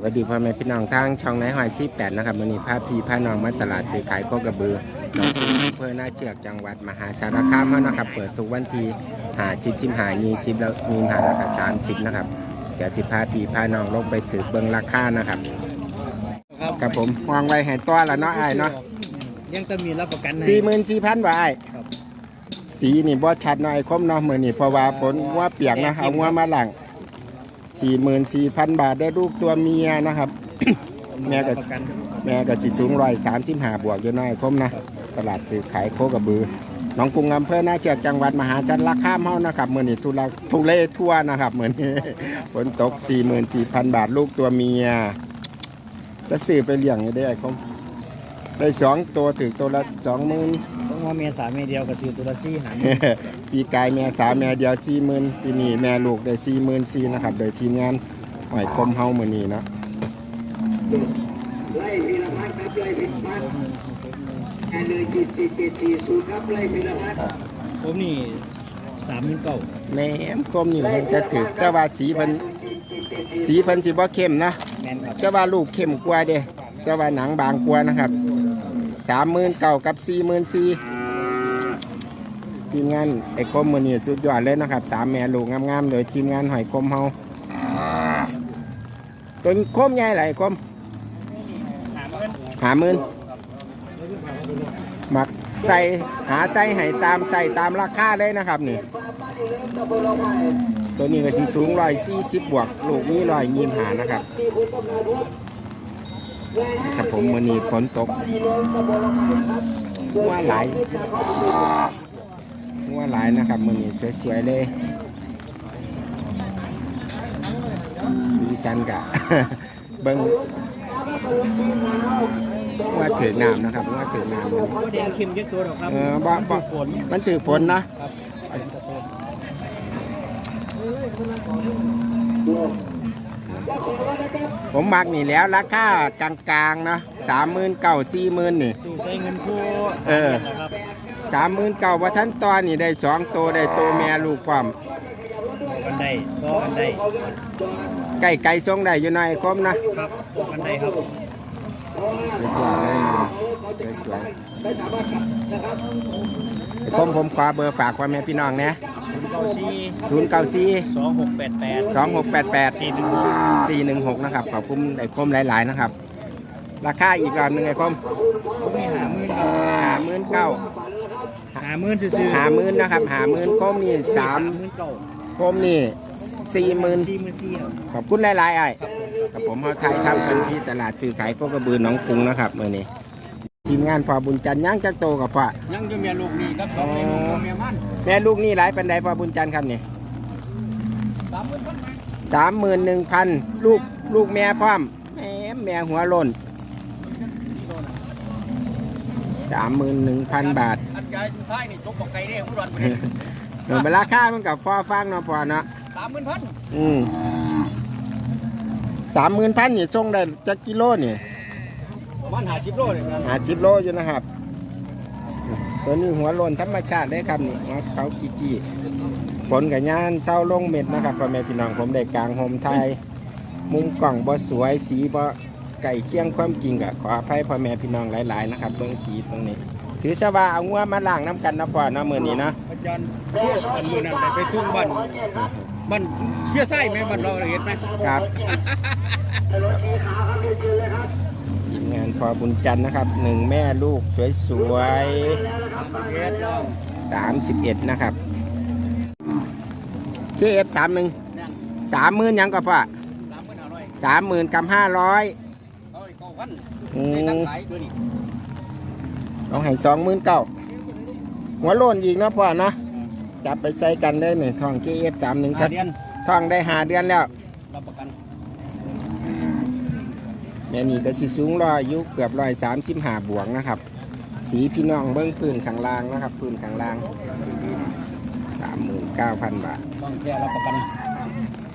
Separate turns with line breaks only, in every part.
สวัสดีพ่อแม่พี่น้องทางช่องนายหอยที่แปดนะครับวันนี้พาพี่พาน้องมาตลาดซื้อขายโคกระบือหนองคูอำเภอหน้าเชือกจังหวัดมหาสารคามเฮานะครับ เปิดทุกวันที่หาชิปชิมหายีสิบแล้วมีหาราคาสามสิบนะครับเดี๋ยวสิพาพี่พาน้องลงไปสืบเบิ่งราคานะครับ
ครับ
กับผมวางไว้ให้ตัวละเนาะไอ้ายเนาะ
ยังจะมีรับประกันให้
สี่หมื่นสี่พันบาทไอ้าย
ครับ
สีนี่บ่ชัดหน่อยคมเนาะมือนี่เพราะว่าฝนว่าเปียกนะเอางัวมาหลัง สี่หมื่นสี่พันบาทได้ลูกตัวเมียนะครับ แม่กั
บประกัน
แม่ก็สิสูงร้อยสามสิบห้าบวกอยู่น้อยคมนะตลาดซื้อขายโคกระบือหนองกรุงอำเภอหน้าเชือกจังหวัดมหาจันทร์ราคาเฮานะครับมื้อนี้ทุลักทุเลทั่วนะครับเหมือนี้ฝนตก44,000บาทลูกตัวเมียจะซื้อไปเลี้ยงได้ไอ้คมได้สองตัวถึงตัวละ20,000
ต้อง ว่าเมียสามีเดียวกับซื้อตัวละสี่หาร
ปีกายแม่สาวแม่เดียว40,000ปีนี้แม่ลูกได้44,000นะครับ โดยทีมงานหอยคมเฮามื้อนี้เนาะ
ผมนี่สามหมื่นเก้า
แหม่มคมนี่มันจะถึกแต่ว่าสีเพิ่นสีเพิ่นสิบ่เข้มนะ
แมนครับ
แต่ว่าลูกเข้มกว่าเด้แต่ว่าหนังบางกว่านะครับสามหมื่นเก้ากับสี่หมื่นสี่ ทีมงานไอ้คมมือนี่สุดยอดเลยนะครับสามแม่ลูกงามๆเลยทีมงานหอยคมเฮาตัวคมใหญ่ไหลคม
หาหมื่น
หมักใส่หาใส่ให้ตามใส่ตามราคาเลยนะครับนี่ตัวนี้ก็สิสูงร้อยสี่สิบบวก ลูกนี้ร้อยยี่หานะครับครับผมมือนี้ฝนตกว่าหลาย ว่าหลายนะครับมือนี้สวยๆเลย สีสันกะเบิ้งว่าถือน้ำนะครับว่าถือน้ำมื้อนี้
แดงเค็มเยอะตัวหรอกครับ
เออบ่บ่
ฝน
มันถือฝนนะ
ครับ
ผมมักนี่แล้วราคากลางๆนะสามหมื่นเก้าสี่หมื่นนี่
สู่ใช้เงินผู้
เออ
นะครับ
สามหมื่นเก้าว่าท่านตอนนี่ได้สองตัวได้ตัวแม่ลูกความ
บันไดก็บันได
ไก่ไก่ทรงได้อยู่ในคมนะครับ
บันไดครับ
เรียบร้อยเลยสวยๆผมผมขอเบอร์ฝากพ่อแม่พี่น้องนะ
ศูนย์เก้าสี่
ศูนย์เก้าสี่
สองหกแปดแปด
สองหกแปดแปด
สี่หนึ่งหก
สี่หนึ่งหกนะครับขอบคุณไอ้คมหลาย ๆ นะครับ ราคาอีกรอบหนึ่งไอ้คม
ผมมีหาหมื่นครับ
หาหมื่นเก้า
หาหมื่นซื้อๆ
หาหมื่นนะครับหาหมื่นคมนี่สาม
หมื่นเก้า
คมนี่สี่หมื่น
สี่หมื่นสี่ครับ
ขอบคุณหลายๆไอ้กับผมเขาไทยทำกันที่ตลาดซื้อขายโคกระบือหนองกรุงนะครับเมื่อนี้ทีมงานพอบุญจันทร์ย่างจักโตกับพ่อ
ยังจะเมียลูกนี่ครับสองเมียลูกกับเมียมัน
แม่ลูกนี่หลายปันใดพอบุญจันทร์ครับนี่
สามหมื่นพัน
สามหมื่นหนึ่งพันลูกลูกแม่พร้อมแหมแม่หัวหล่น สามหมื่นหนึ่งพันบาท
อันกายท้ายนี่จบบอกไก่เด้อุดร
เออเวลาค่ามันกับพ่อฟังเนาะพ่อเนาะ
สามหมื่นพัน
อืมสามหมื่นพันนี่ส่งได้จักกิโลนี่
ประมาณห้าสิบโลเลยครับ
หาสิบโลอยู่นะครับ ตัวนี้หัวโลนธรรมชาติได้ครับนี่หัวเขากี่กี่ฝนกับย่านเช้าลงเม็ดนะครับพ่อแม่พี่น้องผมได้กลางโฮมไทยมุมกล่องบ่สวยสีบ่ ไก่เคียงความจริงกะขออภัยพ่อแม่พี่น้องหลาย ๆ นะครับเบื้องสีตรงนี้ ถือซะว่าเอางัวมาล้างน้ำกันนะพ่อเนาะมื้อนี้เนาะ
อาจารย์เพื่อนอันมือนั้นไปไปซุ่มบ้านบ้านเชี่ยไส้ไหมบ้านเราเห็นไหม
ครับทีมงานพอบุญจันทร์นะครับหนึ่งแม่ลูกสวยๆ
เฮ็ดลอง
สามสิบเอ็ดนะครับเคเอฟสามหนึ่ง
นั่น
สามหมื่นยังก็พ่อ
สามหมื่นห้าร้อย
สามหมื่นกับห้าร้อย
เอาอีกเก้าพัน
อื
ได้ตั้ง
ม
หลายตัวนี้
เอาให้สองหมื่นเก้าหัวโลนอีกเนาะพ่อเนาะจับไปใส่กันได้หนึ่งทองเคเอฟสามหนึ่ง
ห้าเดือน
ทองได้หาเดือนแล้ว
รับประกัน
แม่นี่ก็สิสูงรอยอายุเกือบรอยสามสิบห้าบวกนะครับ สีพี่น้องเบิ้งพื้นข้างล่างนะครับ พื้นข้างล่างสามหมื่นเก้าพันบาท
ต้องแค่รับประกัน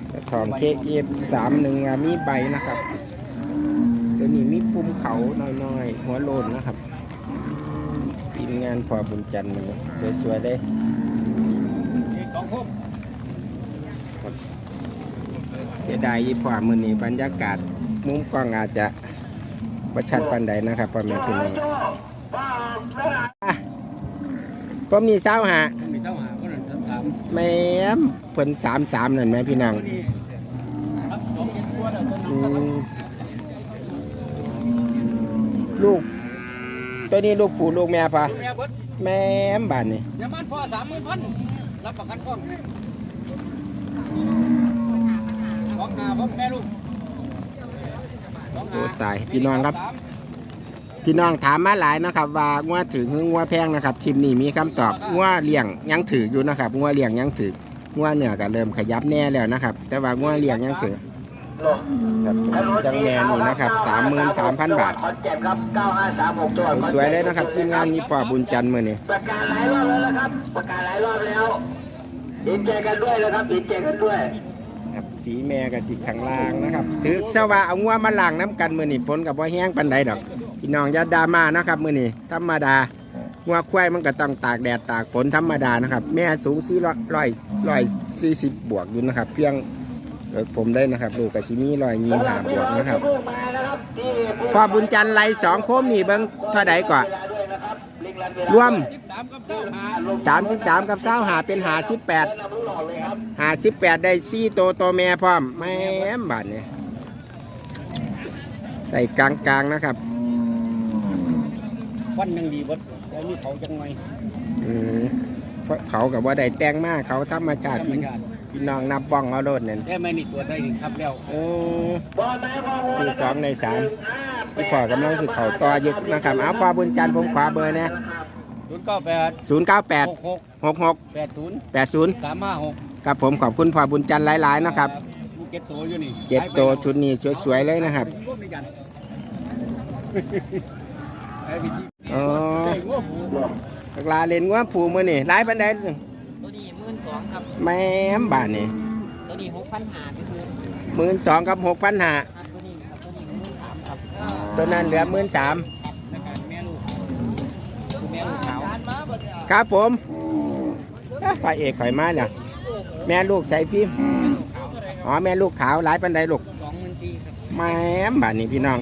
แต่ทองเคเอฟสามหนึ่งมีใบนะครับตัวนี้มีปุ่ม เขาน้อยๆ หัวโลนนะครับทีมงานพอบุญจันทร์มันเลยสวยๆเลย
อีกสองครบ
จะได้ยี่พอมือนี้บรรยากาศมุมกล้องอาจจะประชัดปันใดนะครับพ่อแม่พี่น้องอะผมนี่เศร้าหา
มีเจ้าหาคนนั้นสาม
แม่มเพิ่นสามสามนั่นไหมพี่น้อง
ล้วตัว
อื
นี้
มลูก ตัวนี้ลูกผู้ลูกแม่ปะ
แม่เบิด
แม่มบ้านนี่
ยามันพ่อสามหมื่นพันรับประกันกล้องสองหาพ่อแม่ลูกสองหา
โอ้ตายพี่น้องครับ
สาม
พี่น้องถามมาหลายนะครับ ว่างัวถือหรืองัวแพงนะครับคลิปนี้มีคำตอบงัวเลี้ยงยังถืออยู่นะครับงัวเลี้ยงยังถืองัวเหนือก็เริ่มขยับแน่แล้วนะครับ แต่ว่างัวเลี้ยงยังถือ ครับจังแม่นี่นะครับสามหมื่นสามพันบาท
ขอนแก่นครับ9536จังหวัดขอน
สวย
แก่น
เลยนะครับทีมงานนี้ปอบุญจันทร์มือนี่
ประกาศหลายรอบแล้วนะครับประกาศหลายรอบแล้วดีใจกันด้วยนะครับดีใจกันด้วย
ครับสีแม่กับสีข้างล่างนะครับถือเจ้าว่าเอางัวมาล้างน้ำกันมือนี่ฝนกับว่าแห้งปันใดดอกพี่น้องอย่าดราม่านะครับมือนี่ธรรมดางัวควายมันก็ต้องตากแดดตากฝนธรรมดานะครับ แม่สูงสี่ร้อยร้อยร้อยสี่สิบบวกอยู่นะครับ เพียง เออผมได้นะครับ ลูกกับชิมีร้อยยี่หาบวกนะครับ
เพิ่งมานะครับที่ผู้
พ่อบุญจันทร์ไล่สองโคมนี่เบิ้งเท่าใดก่อน
เวลาด้วยนะครับลิงลันเวลาร
วม
สิบสามกับเจ้าหา
สามสิบสามกับเจ้าหาเป็นหาสิบแปด
เราเพิ่งหลอกเลยครับ
หาสิบแปดได้สี่โตวโตวแม่พร้อมแม่มบาทเนี่ยใส่กลางๆนะครับ
วันยังดีเบิดแต่มีเขาจังไง
อืมเพราะเขากับว่าได้แต่งมากเขาธรรมชาติพี่ พี่น้องนับบ้องเอาโลดเนี่ย
แต่ไม่นี่ตัวได้ถึงครับแล้ว
โอ้
บอลไหนบอลวัว
คือ
นะ
ส
ค
อ
รับ
งในสาม
ห้าแป
พี่
ด
พ่อกำลังสิเขาต่ออยุนะครับเอาพ่อบุญจันทร์ผมขวาเบอร์เนี่ย
ศูนย์เก้าแปด
ศูนย์เก้าแปด
หกหก
หกหก
แปดศูนย์
แปดศูนย์
สามห้าหก
ครับผมขอบคุณพ่อบุญจันทร์หลายๆนะครับ
ลูกเจ็ดตัวอยู่นี่
เจ็ดโตวชุดนี้สวยๆเลยนะครับ
ร่วมด้วยกันไอ้พี่ที่
อ๋อ
ได้งัวผู
ตกลาเล่นงัวผูมือนี่หลายปันได
ตัวนี้ห มื่นสองครับ
แม่มบาทนี่
ตัวนี้หกพันหาไปซื้อ
หมื่นสองกับหกพันห้า
ครับตัวนี้ครับตัวนี้หมื่นสามครับ
ตัวนั้นเหลือหมื่นสาม
แล้วก็แม่ลูกคือแม่ลูกขาว
ครับผมอะพระเอกข่อยมาเนี่ยแม่ลูกใส่ฟิล์ม
แม่ลูกขาว
อ๋อแม่ลูกขาวหลายปันไดลูก
สองหมื่นสี่ครับ
แม่มบาทนี้พี่น้อง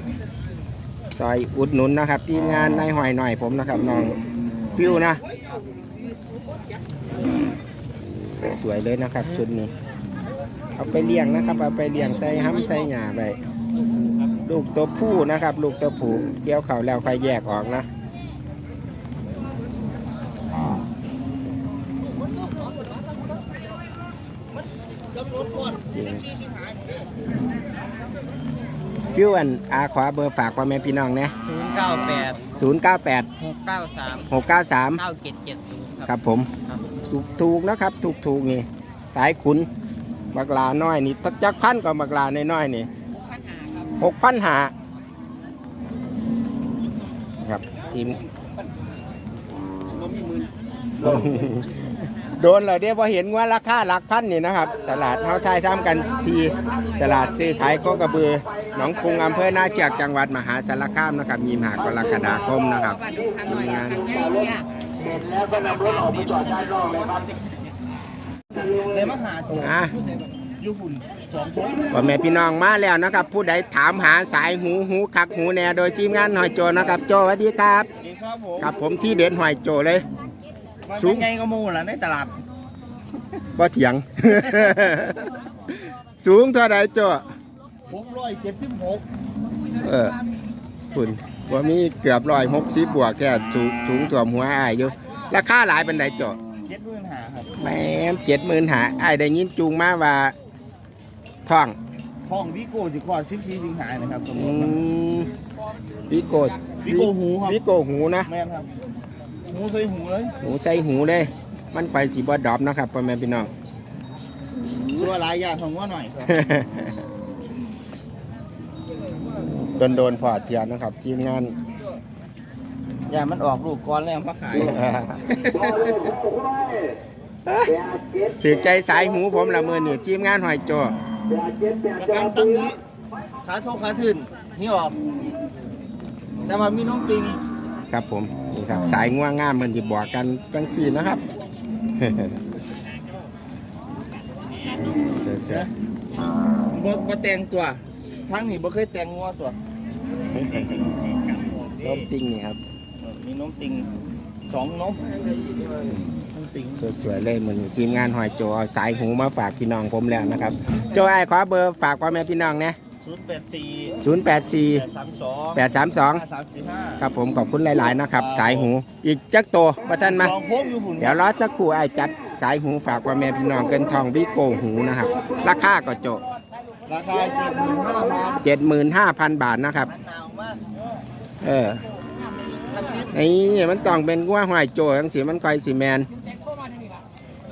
ซอยอุดหนุนนะครับทีมงานนายหอยหน่อยผมนะครับน้องฟิวนะ สวยเลยนะครับ ชุดนี้ เอาไปเลี้ยงนะครับ เอาไปเลี้ยงใส่ห้ำใส่หญ้าไปลูกตัวผู้นะครับ ลูกตัวผู้เกี่ยวเขาแล้วค่อยแยกออกนะจริงฟิวอันอาขวาเบอร์ฝากพ่อแม่พี่น้องเนี่ย
ศูนย์เก้าแปด
ศูนย์เก้าแปด
หกเก้าสาม
หกเก้าสาม
เก้าเจ็ดเจ็ดศูนย์ค
ค
รั
รั
บบ
ผม
ครับ
ถูกถูกนะครับถูกถูกนี่สายขุนบักลาน้อยนี่ตักจักพันกับบักลาน้อยๆนี่
หกพันหาครับ
หกพันหาครับทีม
บ่มีหมื่น
โดนเราเดียวพอเห็นว่าราคาหลักพันนี่นะครับ ตลาดเฮาไทยทำกันทีตลาดซื้อขายโคกระบือหนองกรุงอำเภอนาเจียกจังหวัดมหาสารคามนะครับ มีมหากรกฎาคมนะครับทีมงาน
เสร็จแล้วก็นำรถออกไปจอดด้านนอกเลยครับ
เลยมาหาตัว
อะ
อยู่หุ่นสองคน
พ่อแม่พี่น้องมาแล้วนะครับ ผู้ใดถามหาสายหูหูคักหูแหน่โดยทีมงานหอยโจนะครับ โจสวัสดีครับ
เองครับผม
ครับผมที่เด่นหอยโจเลย
มัน
สู
เป็
ง
นไงก็มูล่ะในตลาด
บ่เถียง สูงเท่าไรโจ
หกร้อยเจ็ดสิบหก
เออ คุณว่ามีเกือบร้อยหกสิบบวกแค่สูงสูงถ่วมหัวอ้ายอยู่ ราคาหลายเป็นไดโจ
เจ็ดหมื่นหาครับ
แหม่เจ็ดหมื่นหาอ้ายได้ยินจูงมาว่าท่อง
ทองวิโก้สิคลอดสิบสี่สิงหานะครับสมม
อื
ตินะ
มวิโก
วิโก้หูครับ
วิโกหูนะ
แม่นครับหูใส่หูเลย
หูใส่หูเลย มันไปสีบอดอบนะครับพ่อแม่พี่น้อง
ตัวหลายอย่างของว่าหน่อยครับ
โดนโดนๆพอเทียนนะครับ ทีมงาน
อย่ามันออกลูกก้อนแล้วมาขาย
ถือใจสายหูผมละเมือนี่ทีมงานหอยโจ
กำลังตั้งนี้ ขาโทกขาทื่นนี่ออก แต่ว่ามีน้องจริง
ครับผมนี่ครับ สายง่วงง่ามมันจะบอกกันจังสี่นะครับเจอเสือ
บ่บ่แต่งตัวทั้งนี่บ่เคยแต่งงัวตัว
นมติงนี่ครับ
เออมีนมติงสองนมนมติง
สวยๆเลยมือนี้ทีมงานหอยโจเอาสายหูมาฝากพี่น้องผมแล้วนะครับโจไอ้ายขอเบอร์ฝากพ่อแม่พี่น้องนะ
ศูนย์แปดสี่
ศูนย์แปดสี่
แปดสามสอง
แปดสามสอง
ห้าสามสี่ห้า
ครับผมขอบคุณหลายๆนะครับ สายหู อีกจักตัวประท่านมา
ลองพบอยู่หุ่น
เดี๋ยวรอสักครู่ไอ้ายจัดสายหูฝากพ่อแม่พี่น้องเกินทองวิโกหูนะครับ ราคาก็โจ
ราคาเจ็ดหมื่นห้าพัน
เจ็ดหมื่นห้าพันบาทนะครับ
หนาวมาก
เออนี่มันต้องเป็นกัวหอยโจทั้งสีมันคอยสีแมน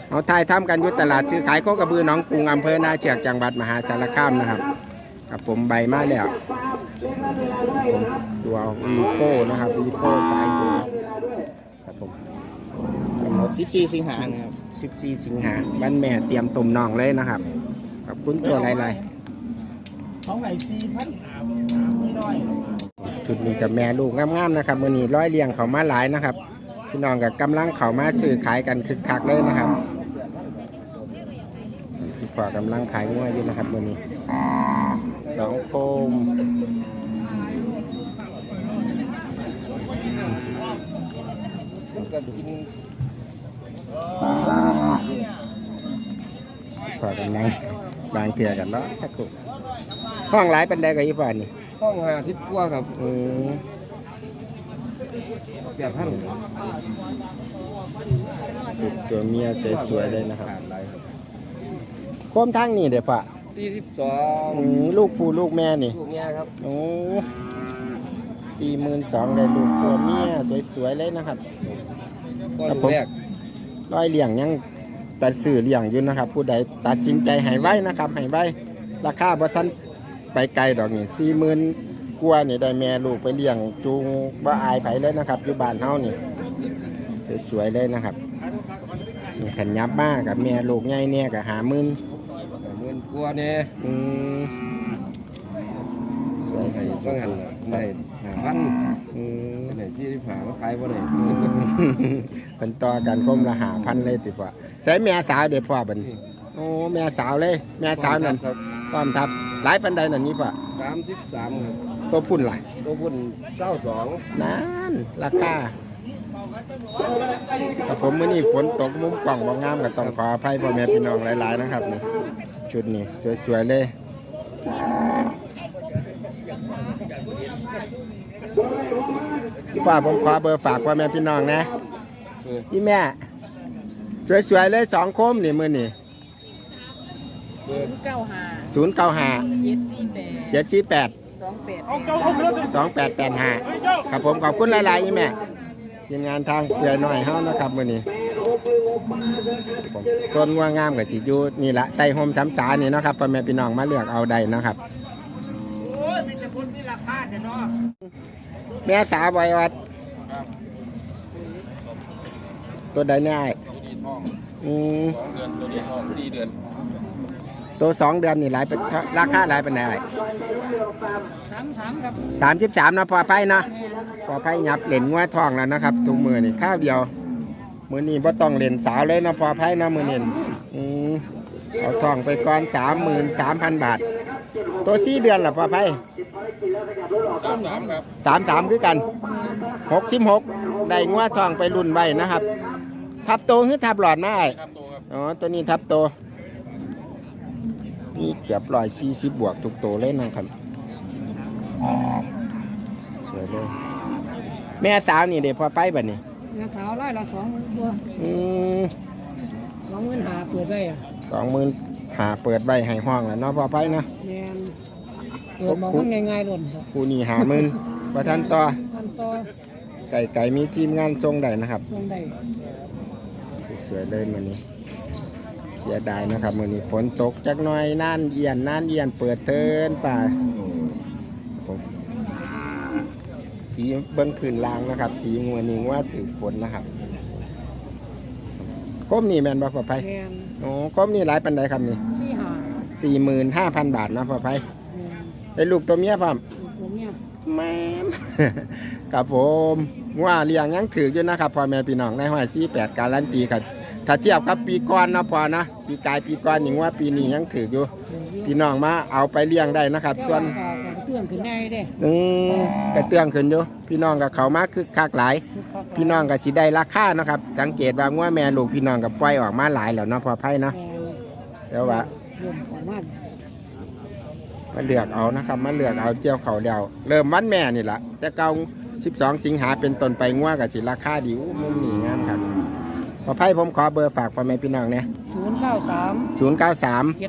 เอาทายทำกันอยุตลาดซื้อขายโคกระบือหน้องกรุงอำเภอนาเชือกจังหวัดมหาสารคามนะครับกับผมใบมาแล้วผมตัววีโก้นะครับวีโก้สายหูครับผมกำหนด
สิบสี่สิงหาครับ
14 สิงหาวันแม่เตรียมตุ่มน่องเลยนะครับขอบคุณตัวหลาย
เของไอซีพันนี่น้อย
ชุดนี้กับแม่ลูกงามๆนะครับมือนี้ร้อยเรียงเขามาหลายนะครับ พี่น้องกับกำลังเขามาซื้อขายกันคึกคักเลยนะครับพี่พ่อกำลังขายงวยอยู่นะครับมือนี้สองโคมพี่พ่อกำลัง บางเถื่อกันเนาะสักครู่ห้องหลายเป็นไดกับอีพ่อนี่
ห้องหาทิพกว่าครับ
อืม
แปดพัน
ตัวเมียสวยๆเลยนะครับ
ขาดไรครับ
โคมทั้งนี่เดี๋ยวพ่อ
สี่สิบสอง
อืมลูกผู้ลูกแม่นี่
ลูกเนี้ยครับ
โอ้สี่หมื่นสองเลยลูกตัวเมียสวยๆเลยนะครับ
พ่อ
ครับ
ลู
ผม
กแรก
ร้อยเลี้ยงยัง ตัดสื่อเลี้ยงอยู่นะครับ ผู้ใดตัดสินใจให้ไว้นะครับให้ไว้ราคาบ่ทันไปไกลดอกนี่สี่หมื่นกว่านี่ได้แม่ลูกไปเลี้ยงจูงบ่อายไผเลยนะครับอยู่บ้านเฮานี่สวยๆเลยนะครับนี่ขันยับมากกับแม่ลูกใหญ่เนี่ยก็หาหมื่น
หมื่นกว่าเนี่ย
อืมสวย
ใส่ต้องหันได้หาพัน
อืม
ไหนที่ที่ผ่ามาขายบ่ได้
เป็นต่อกันก้มละหาพันเลยติพ่อใช้แม่สาวเดี๋ยวพ่อบัดนโอ้แม่สาวเลย แม่สาวนั่น
ครับ
ความทับหลายปันใดนั่นนี่พ่อ
สามสิบสามครับ
ตัวพุ่นหลาย
ตัวพุ่นเก้าสอง
นั่นราคาแต่ผมมื้อนี้ฝนตกมุมกล่องบ่งามก็ต้องขออภัยพ่อแม่พี่น้องหลาย ๆ นะครับนี่ชุดนี้สวย ๆ เลยพี่ป้าผมขอเบอร์ฝากพ่อแม่พี่น้องนะ
เออ
พี่แม่ สวยๆเลยสองโคมนี่มือนี่
เออ
เก้าหา
ศูนย์เก้าห้า
เจ็ดสี่แปด
เจ็ดสี่แปด
สองแปด
สองแปดแปดห้าครับผมขอบคุณหลายๆพี่แม่ทีมงานทางเพื่อหน่อยเฮานะครับมือนี้ผมโซนงัวงามกับสิอยูนี่ละไต่โฮมช้ำสานี่เนาะครับพ่อแม่พี่น้องมาเลือกเอาได้นะครับ
โอ้ยมีแต่คนมีราคาแต่เนาะ
แม่สาวบอยวัด ตัวใดแน่ายอืม
สองเดือนตัวนี้ทองสี่เดือน
ตัวสองเดือนนี่หลายเป็นราคาหลายเป็นไง
สามสามครับ
สามสิบสามนะพอไปเนาะพอไปยับเหรียญงัวทองแล้วนะครับทุกมือนี่ข้าวเดียว มือนี้บ่ต้องเหรียญสาวเลยนะพอไปนะมือนี้อืมเอาทองไปก่อนสามหมื่นสามพันบาท ตัวสี่เดือนละพอไป
สามสามครับ
สามสามคือกันหกสิบหกได้งัวทองไปรุ่นไว้นะครับ ทับโตหรือทับหลอดมาไอ้
ครับตัวครับ
อ๋อตัวนี้ทับโตนี่เกือบร้อยสี่สิบบวกทุกโตเลยนะครับสวยเลยแม่สาวนี่เดี๋ยวพอไปบัดนี้
เนื้อขาวไล่ละสองตัว
อืม
สองหมื่นหาเปิดได้อะ
สองหมื่นหาเปิดใบให้ห้องแล้วเนาะพอไปเนาะ
แมนเปิดบอกมันง่ายๆหล่นครับ
คู่นี้หาหมื่นประทันต่อ
พันต่อ
ไก่ไก่มีทีมงานทรงได้นะครับ
ส่งได้
ส วยเลยมือนี้เสียดายนะครับมือนี้ฝนตกจักหน่อยน่านเอียนน่านเอียนเปิดเทินป่าผมสีเบิ้งพื้นลางนะครับ สีมัวนิงว่าถือฝนนะครับก้มนี่แมนบ่พอไป
แมน
โอ้ก้มนี่หลายปันใดครับนี่
สี่หา
สี่หมื่นห้าพันบาทนะพอไป
แมน
เป็นลูกตัวเมียพร้อม
ตัวเนี้ย
แม่มครับผมว่าเลี้ยงยังถืออยู่นะครับพ่อแม่พี่น้องในห้อยสี่แปดการันตีครับ ถ้าเทียบกับปีก่อนนะพอนะปีกายปีก่อนนี่ว่าปีนี้ยังถืออยู่ พี่น้องมาเอาไปเลี้ยงได้นะครับ ส่วน
เตือนขึ้นได้เด้
อืมกระเตืองขึ้นอยู่พี่น้องกับเขามาคือคักหลาย พี่น้องก็สิได้ราคานะครับ สังเกตว่างัวแม่ลูกพี่น้องก็ปล่อยออกมาหลายแล้วเนาะพอไพ่เนาะ
แม่
แต่ว่า
มา
เลือกเอานะครับ มาเลือกเอาเจียวเขาเดียวเริ่มวันแม่นี่ละแต่เก่า12 สิงหาเป็นต้นไปงัวก็สิราคาดีอู้มุมนี่งามครับ พอไพ่ผมขอเบอร์ฝากพ่อแม่พี่น้องเนี่ย
ศูนย์เก้าสาม
093
เจ็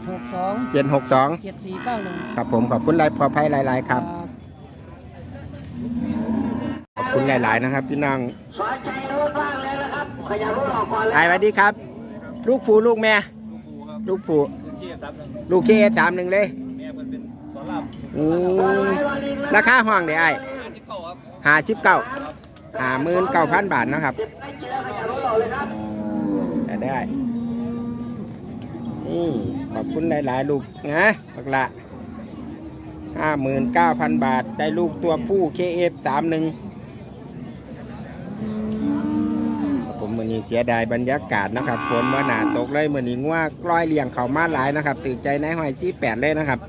ดหกสอง
762
เจ็ดสี่เก้าหนึ่ง
ครับผมขอบคุณหลายพอไพ่หลายๆครับ ขอบคุณหลาย ๆ นะครับ พี่น้อง
สอนใจรถว่างแล้วนะครับขยับรถออกก่อน
ไอ้สวัสดีครับ ลูกผู้ลูกแม่ ลูกผู้ลูกเคสามหนึ่งเลยอืมราคาห้องเดี๋ยวไอ้ห้าสิบเก้าห้าหมื่นเก้าพันบาทนะครับ ได้นี่ขอบคุณหลายๆ ลูกนะบักละห้าหมื่นเก้าพันบาท ได้ลูกตัวผู้ KF สามหนึ่งผมมือนี้เสียดายบรรยากาศนะครับ ฝนว่าหนาตกเลยมือนี้ง่วงกล้อยเลี้ยงเขามาหลายนะครับตื่นใจในหอยที่แปดเลยนะครับ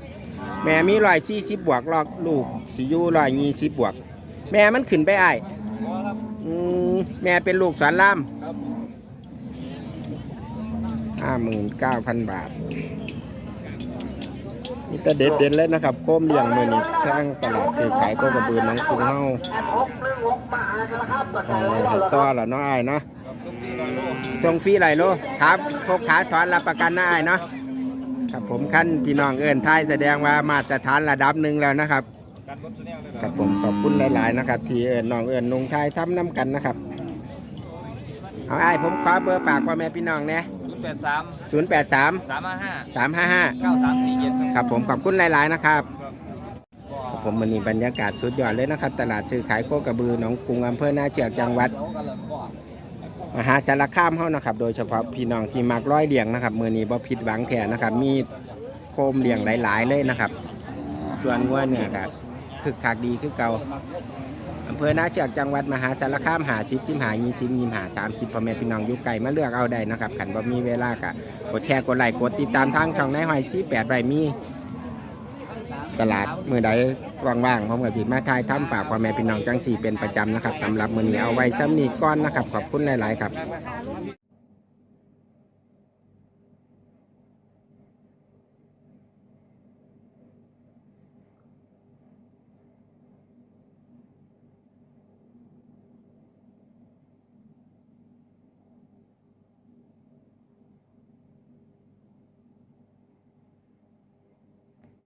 แม่มีรอยที่สิบบวกลอกลูกสิยูรอยยี่สิบบวก แม่มันขึ้นไปไอ้แม่เป็นลูกสอนล่าม ห้าหมื่นเก้าพันบาทมีแต่เด็ดเด็ดเลยนะครับโคมเลี้ยงมือนี้ทางตลาดซื้อขายโคกระบือน้องกรุงเฮา
ตัวครับประ
เอา
กาศ
ไว้
รายร
ให้
อบ
ต่อแล้วเนาะไอ้เนาะส่งฟรีไรโลครับทกขาถอนรับประกันนะไอ้เนาะครับผมขั้นพี่น้องเอินทยแสดงว่ามาตรฐานระดับหนึ่งแล้วนะครับครับผมขอบคุณหลาย ๆ นะครับ ที่เอินน้องเอินนุงไทยทำน้ำกันนะครับ เอาไอ้ายผมขอเบอร์ฝากพ่อแม่พี่น้องเนี่ย
แปดสาม
ศูนย์แปดสาม
สามห้าห้า
สามห้าห้า
เก้าสามสี่เจ็ด
ครับผมขอบคุณหลาย ๆ นะครับ ครับผมวันนี้บรรยากาศสุดยอดเลยนะครับ ตลาดซื้อขายโคกระบือหนองกรุงอำเภอนาเจือกจังหวัดมหาสารคามเฮานะครับ โดยเฉพาะพี่น้องที่มักร้อยเลี้ยงนะครับมือนี้บ่ผิดหวังแท้นะครับ มีโคมเลี้ยงหลาย ๆ เลยนะครับ ส่วนงัวเนี่ยก็คึกคักดีคือเก่า อำเภอนาเชือกจังหวัดมหาสารคามหาสิบสิมหายี่สิบยี่หาสามสิบพ่อแม่พี่น้องอยู่ไกลมาเลือกเอาได้นะครับขันบ่มีเวลากะกดแชร์กดไลค์กดติดตามทางช่องในหอยซีแปดใบมีตลาดมือใดว่างๆพร้อมกับผิดมาทายทำฝากพ่อแม่พี่น้องจังสี่เป็นประจำนะครับสำหรับมือนี้เอาไว้ซ้ำนี้ก้อนนะครับ ขอบคุณหลายๆครับ